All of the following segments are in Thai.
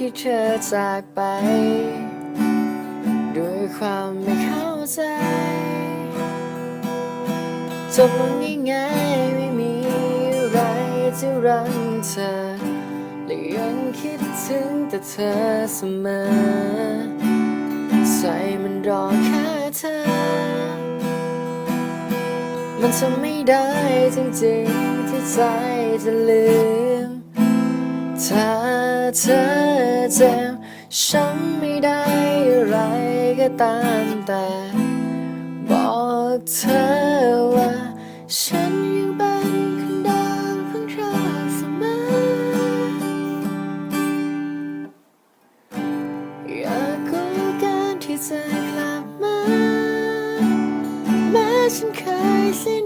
ที่เธอจากไป ด้วยความไม่เข้าใจ จบลงง่ายๆไม่มีอะไรจะรังเธอและยังคิดถึงแต่เธอเสมอใจมันรอแค่เธอ มันจะไม่ได้จริงๆที่ใจจะลืม ถ้าเธอ เจ็บช้ำไม่ได้อะไรก็ตามแต่ บอกเธอว่า ฉันยังเป็นคนเดิมของเธอเสมอ อยากรู้การที่จะกลับมาแม้ฉันเคยสียน้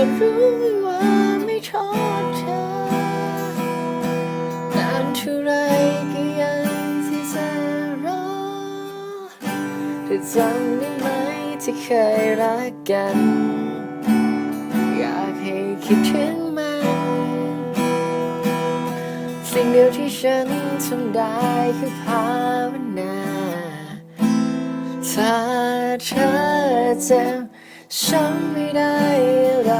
ว่ารู้ไว้ว่าไม่ทอดเธอนานเท่าไรก็ยังที่จะรอเธอจำได้ไหมที่เคยรักกัน อยากให้คิดถึงมัน สิ่งเดียวที่ฉันทำได้คือภาวนาถ้าเธอเจ็บ ฉันไม่ได้อะไร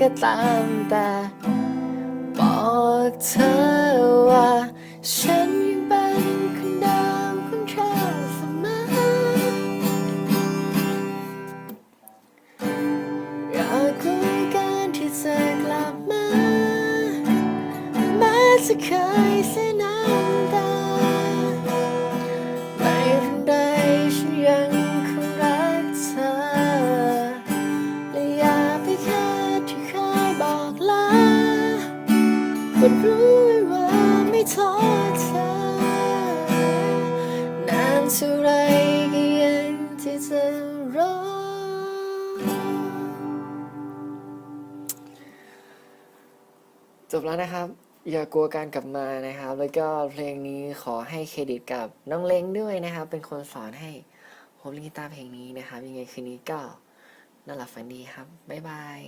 ก็ตามแต่บอกเธอว่า ฉันยังเป็นคนเดิมของเธอเสมออยากรู้การที่จะกลับมาแม้จะเคยเสียน้ ว่ารู้ไว้ว่าไม่ทอดเธอนานเท่าไรก็ยังที่จะรอจบแล้วนะครับ อย่ากลัวการกลับมานะครับ แล้วก็เพลงนี้ขอให้เครดิตกับน้องเล้งด้วยนะครับ เป็นคนสอนให้ผมเล่นกีตาร์เพลงนี้นะครับ ยังไงคืนนี้ก็น่าหลับฝันดีครับ บ๊ายบาย